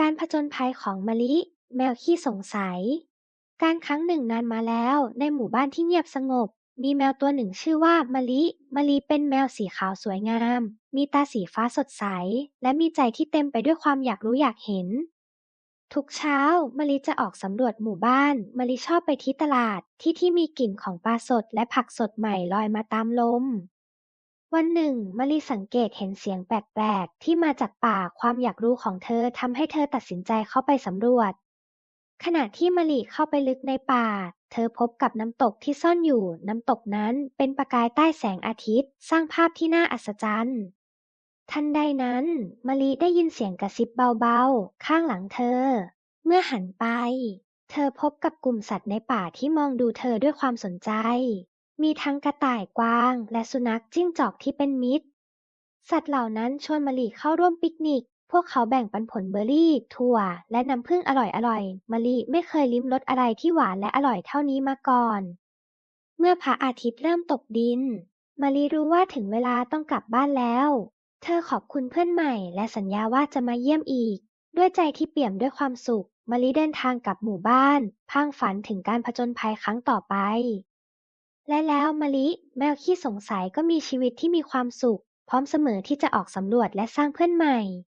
การผจญภัยของมะลิ แมวขี้สงสัย การครั้งหนึ่งนานมาแล้ว ในหมู่บ้านที่เงียบสงบ มีแมวตัวหนึ่งชื่อว่ามะลิมะลิเป็นแมวสีขาวสวยงาม มีตาสีฟ้าสดใส และมีใจที่เต็มไปด้วยความอยากรู้อยากเห็น ทุกเช้ามะลิจะออกสำรวจหมู่บ้านมะลิชอบไปที่ตลาดที่ที่มีกลิ่นของปลาสดและผักสดใหม่ลอยมาตามลม วันหนึ่งมะลิสังเกตเห็นเสียงแปลกๆ ที่มาจากป่าความอยากรู้ของเธอทำให้เธอตัดสินใจเข้าไปสำรวจ ขณะที่มะลิเข้าไปลึกในป่า เธอพบกับน้ำตกที่ซ่อนอยู่ น้ำตกนั้นเป็นประกายใต้แสงอาทิตย์ สร้างภาพที่น่าอัศจรรย์ ทันใดนั้นมะลิได้ยินเสียงกระซิบเบาๆ ข้างหลังเธอ เมื่อหันไป เธอพบกับกลุ่มสัตว์ในป่าที่มองดูเธอด้วยความสนใจ มีทั้งกระต่าย กวาง และสุนัขจิ้งจอกที่เป็นมิตร สัตว์เหล่านั้นชวนมะลิเข้าร่วมปิกนิก พวกเขาแบ่งปันผลเบอร์รี่ ถั่ว และน้ำผึ้งอร่อยๆมะลิไม่เคยลิ้มรสอะไรที่หวานและอร่อยเท่านี้มาก่อน เมื่อพระอาทิตย์เริ่มตกดินมะลิรู้ว่าถึงเวลาต้องกลับบ้านแล้ว เธอขอบคุณเพื่อนใหม่ และสัญญาว่าจะมาเยี่ยมอีก ด้วยใจที่เปี่ยมด้วยความสุขมะลิเดินทางกลับหมู่บ้าน พางฝันถึงการผจญภัยครั้งต่อไป และแล้วมะลิ แมวขี้สงสัยก็มีชีวิตที่มีความสุข พร้อมเสมอที่จะออกสำรวจและสร้างเพื่อนใหม่